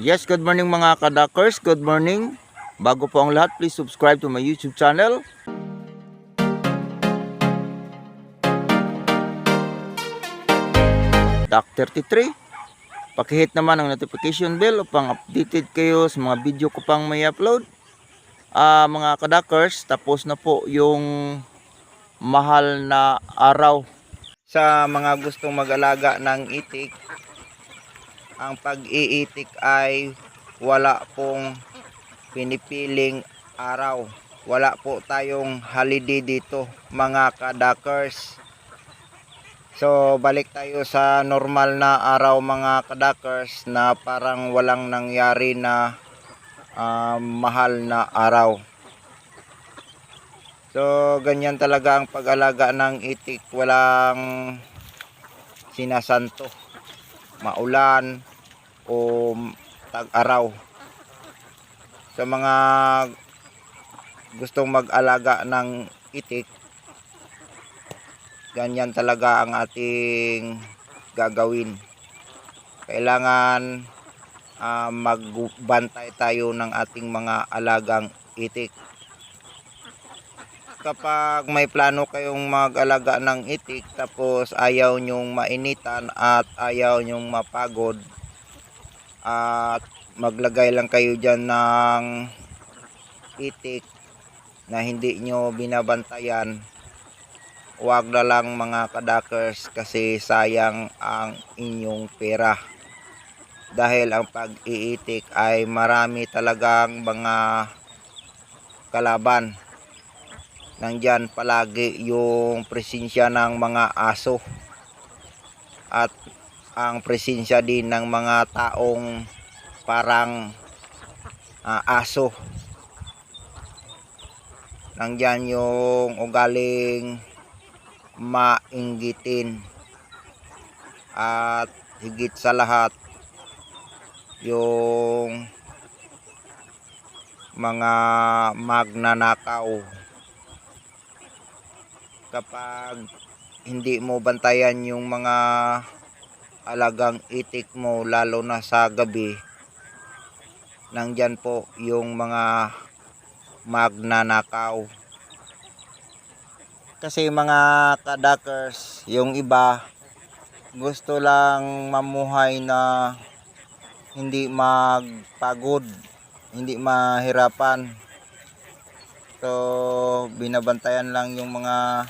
Yes, good morning mga kadakers. Good morning. Bago po ang lahat, please subscribe to my YouTube channel. Doc 33. Pakihit naman ang notification bell upang updated kayo sa mga video ko pang may upload. Ah, mga kadakers, tapos na po yung mahal na araw sa mga gustong mag-alaga ng itik. Ang pag-iitik ay wala pong pinipiling araw. Wala po tayong holiday dito mga kadakers. So balik tayo sa normal na araw mga kadakers na parang walang nangyari na ah, mahal na araw. So ganyan talaga ang pag-alaga ng itik. Walang sinasanto. Maulan o tag-araw. Sa mga gustong mag-alaga ng itik, ganyan talaga ang ating gagawin. Kailangan ah, magbantay tayo ng ating mga alagang itik. Kapag may plano kayong mag-alaga ng itik tapos ayaw nyong mainitan at ayaw nyong mapagod at maglagay lang kayo dyan ng itik na hindi nyo binabantayan. Wag na lang mga kadakers kasi sayang ang inyong pera. Dahil ang pag-iitik ay marami talagang mga kalaban. Nandyan palagi yung presensya ng mga aso. At ang presensya din ng mga taong parang ah, aso. Nandyan yung ugaling mainggitin. At higit sa lahat yung mga magnanakaw. Kapag hindi mo bantayan yung mga alagang itik mo lalo na sa gabi nandyan po yung mga magnanakaw. Kasi mga kadakers yung iba gusto lang mamuhay na hindi magpagod hindi mahirapan. So binabantayan lang yung mga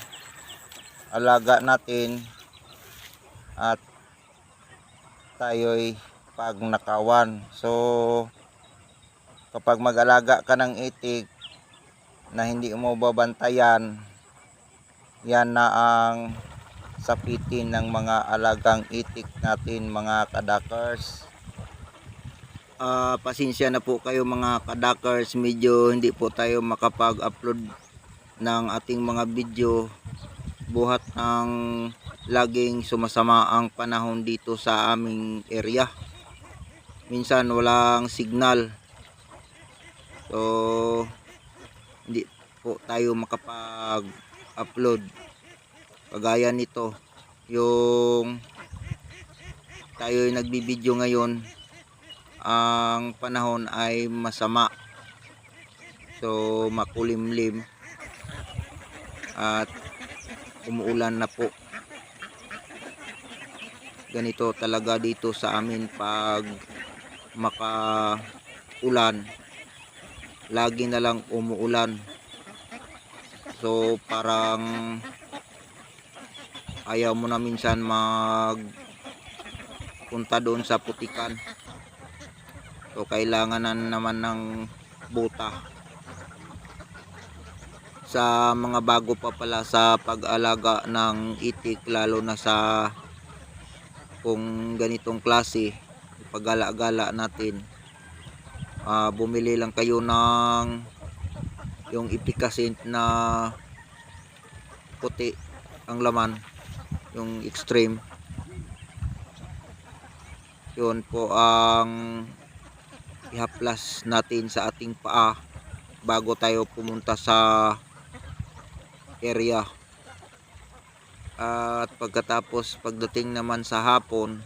alaga natin at tayo'y pagnakawan so kapag mag-alaga ka ng itik na hindi mo babantayan yan na ang sapitin ng mga alagang itik natin mga kadakers. Ah, pasensya na po kayo mga kadakers. Medyo hindi po tayo makapag-upload ng ating mga video. Buhat ng laging sumasama ang panahon dito sa aming area. Minsan walang signal. So hindi po tayo makapag upload kagaya nito yung tayo ay nagbibideo ngayon ang panahon ay masama. So makulimlim. At umuulan na po ganito talaga dito sa amin pag makaulan. Lagi na lang umuulan. So parang ayaw mo na minsan mag punta doon sa putikan. So kailangan na naman ng buta. Sa mga bago pa pala sa pag-alaga ng itik lalo na sa kung ganitong klase pag-gala-gala natin ah, bumili lang kayo ng yung ipikasin na puti ang laman yung extreme. Yun po ang ihaplas natin sa ating paa bago tayo pumunta sa area at pagkatapos pagdating naman sa hapon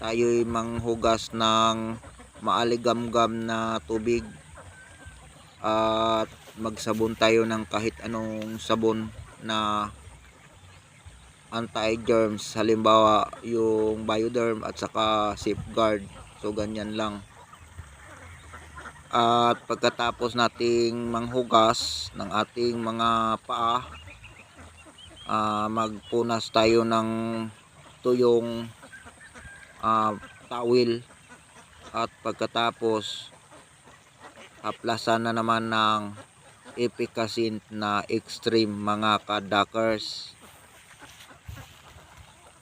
tayo'y manghugas ng maaligamgam na tubig. At magsabon tayo ng kahit anong sabon na anti-germs. Halimbawa yung bioderm at saka safeguard. So ganyan lang. At pagkatapos nating manghugas ng ating mga paa ah, magpunas tayo ng tuyong ah, tawil. At pagkatapos haplasan na naman ng efficacy na extreme mga kadakers.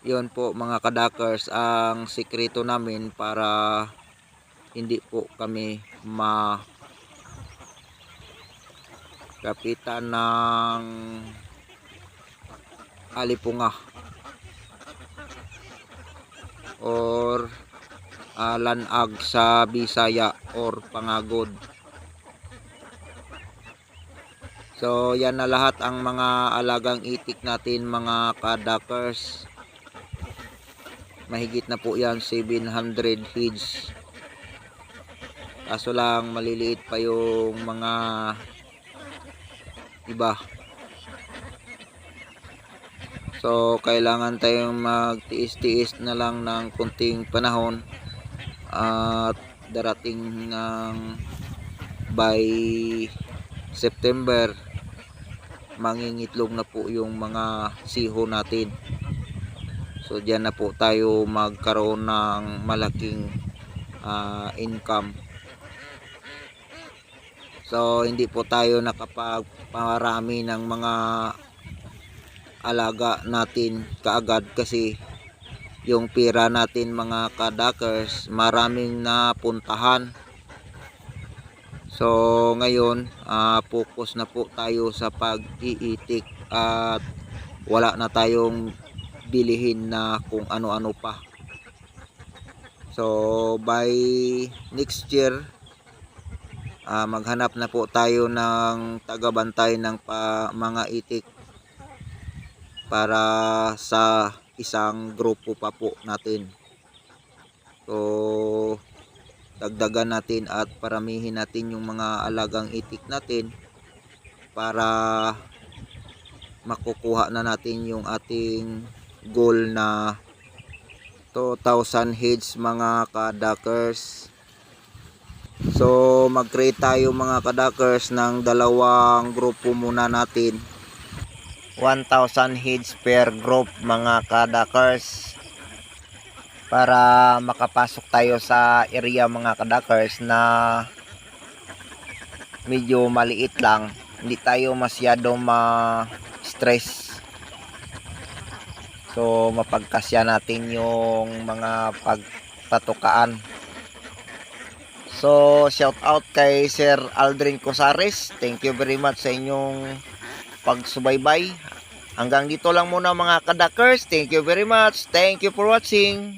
Yun po mga kadakers ang sikreto namin para hindi po kami ma kapitan ng alipunga. Or ah, lanag sa Bisaya or Pangagod. So yan na lahat ang mga alagang itik natin mga kadakers. Mahigit na po yan 700 heads. Kaso lang maliliit pa yung mga iba so kailangan tayong magtiis-tiis na lang ng kunting panahon at darating ng by September mangingitlog na po yung mga siho natin So diyan na po tayo magkaroon ng malaking ah, income. So hindi po tayo nakapagparami ng mga alaga natin kaagad kasi yung pira natin mga kadakers maraming napuntahan. So ngayon ah, focus na po tayo sa pag-iitik at wala na tayong bilihin na kung ano-ano pa. So by next year ah, maghanap na po tayo ng tagabantay ng pa, mga itik para sa isang grupo pa po natin. So dagdagan natin at paramihin natin yung mga alagang itik natin para makukuha na natin yung ating goal na 2,000 heads mga kadakers so mag-create tayo mga kadakers ng dalawang grupo muna natin 1,000 heads per group mga kadakers para makapasok tayo sa area mga kadakers na medyo maliit lang hindi tayo masyado ma-stress So mapagkasya natin yung mga pagpatukaan. So shout out kay Sir Aldrin Cosares. Thank you very much sa inyong pagsubaybay. Hanggang dito lang muna mga kadakers. Thank you very much. Thank you for watching.